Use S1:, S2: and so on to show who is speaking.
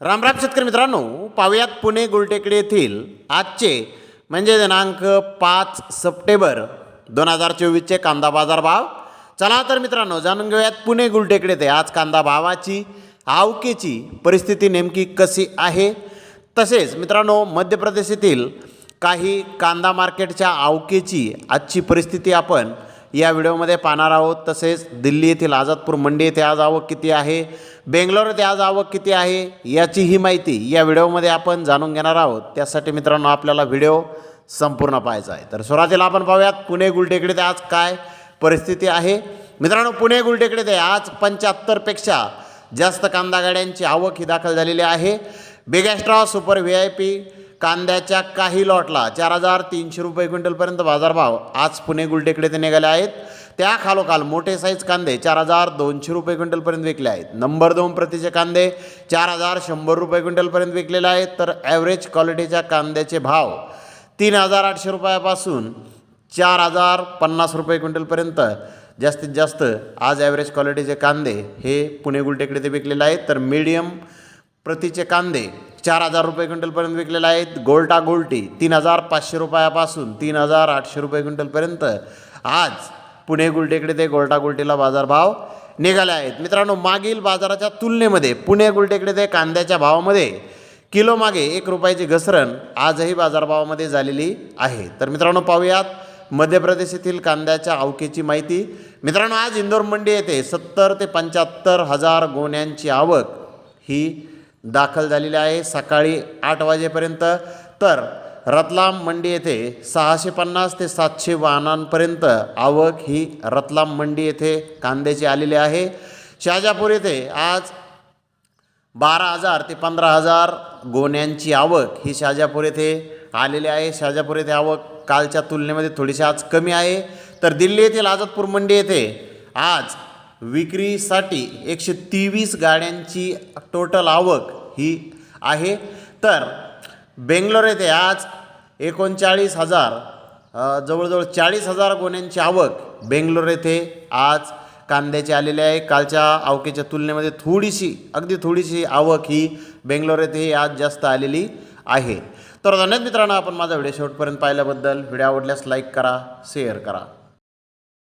S1: रामराम शेतकरी मित्रांनो पाहुयात पुणे गुलटेकडे येथील आजचे म्हणजे दिनांक पाच सप्टेंबर दोन हजार चोवीसचे कांदा बाजार भाव. चला तर मित्रांनो जाणून घेऊयात पुणे गुलटेकडे ते आज कांदा भावाची आवकेची परिस्थिती नेमकी कशी आहे. तसेच मित्रांनो मध्य प्रदेश येथील काही कांदा मार्केटच्या आवकेची आजची परिस्थिती आपण या व्हिडिओमध्ये पाहणार आहोत. तसेच दिल्ली येथील आझादपूर मंडी येथे आज आवक किती आहे? बेंगलोर येथे आज आवक किती आहे? याची ही माहिती या व्हिडिओमध्ये आपण जाणून घेणार आहोत. त्यासाठी मित्रांनो आपल्याला व्हिडिओ संपूर्ण पाहायचा आहे. तर सुरुवातीला आपण पाहूयात पुणे गुलटेकडे ते आज काय परिस्थिती आहे? मित्रांनो पुणे गुलटेकडे ते आज पंच्याहत्तरपेक्षा जास्त कांदा गाड्यांची आवक ही दाखल झालेली आहे. बिगॅस्ट्रॉ सुपर व्ही आय पी कांद्याच्या काही लॉटला चार हजार तीनशे रुपये क्विंटलपर्यंत बाजारभाव आज पुणे गुलटेकडे ते निघाले आहेत. त्या खालोखाल मोठे साईज कांदे चार हजार दोनशे रुपये क्विंटलपर्यंत विकले आहेत. नंबर दोन प्रतीचे कांदे चार हजार शंभर रुपये क्विंटलपर्यंत विकलेले आहेत. तर ॲव्हरेज क्वालिटीच्या कांद्याचे भाव तीन हजार आठशे रुपयापासून चार हजार पन्नास रुपये क्विंटलपर्यंत जास्तीत जास्त आज ॲव्हरेज क्वालिटीचे कांदे हे पुणे गुलटेकडे ते विकलेले आहेत. तर मीडियम प्रतीचे कांदे चार हजार रुपये क्विंटलपर्यंत विकलेले आहेत. गोल्टा गोल्टी तीन हजार पाचशे रुपयापासून तीन हजार आठशे रुपये क्विंटलपर्यंत. आज पुणे गुलटेकडे ते गोल्टा गुलटीला बाजारभाव निघाले आहेत. मित्रांनो मागील बाजाराच्या तुलनेमध्ये पुणे गुलटेकडे ते कांद्याच्या भावामध्ये किलो मागे एक रुपयाची घसरण आजही बाजारभावामध्ये झालेली आहे. तर मित्रांनो पाहूयात मध्य प्रदेश येथील कांद्याच्या आवकेची माहिती. मित्रांनो आज इंदोर मंडी येथे सत्तर ते पंच्याहत्तर हजार गोण्यांची आवक ही दाखल झालेली आहे सकाळी आठ वाजेपर्यंत. तर रतलाम मंडी येथे सहाशे पन्नास ते सातशे वाहनांपर्यंत आवक ही रतलाम मंडी येथे कांद्याची आलेली आहे. शहाजापूर येथे आज बारा हजार ते पंधरा हजार गोण्यांची आवक ही शहाजापूर येथे आलेली आहे. शाजापूर येथे आवक कालच्या तुलनेमध्ये थोडीशी आज कमी आहे. तर दिल्ली येथील आझादपूर मंडी येथे आज विक्रीसाठी एकशे तेवीस गाड्यांची टोटल आवक ही आहे. तर बेंगलोर येथे आज एकोणचाळीस हजार जवळजवळ चाळीस हजार गोण्यांची आवक बेंगलोर येथे आज कांद्याची आलेली आहे. कालच्या आवकेच्या तुलनेमध्ये थोडीशी अगदी थोडीशी आवक ही बेंगलोर येथे आज जास्त आलेली आहे. तर धन्यवाद मित्रांनो आपण माझा व्हिडिओ शेवटपर्यंत पाहिल्याबद्दल. व्हिडिओ आवडल्यास लाईक करा शेअर करा.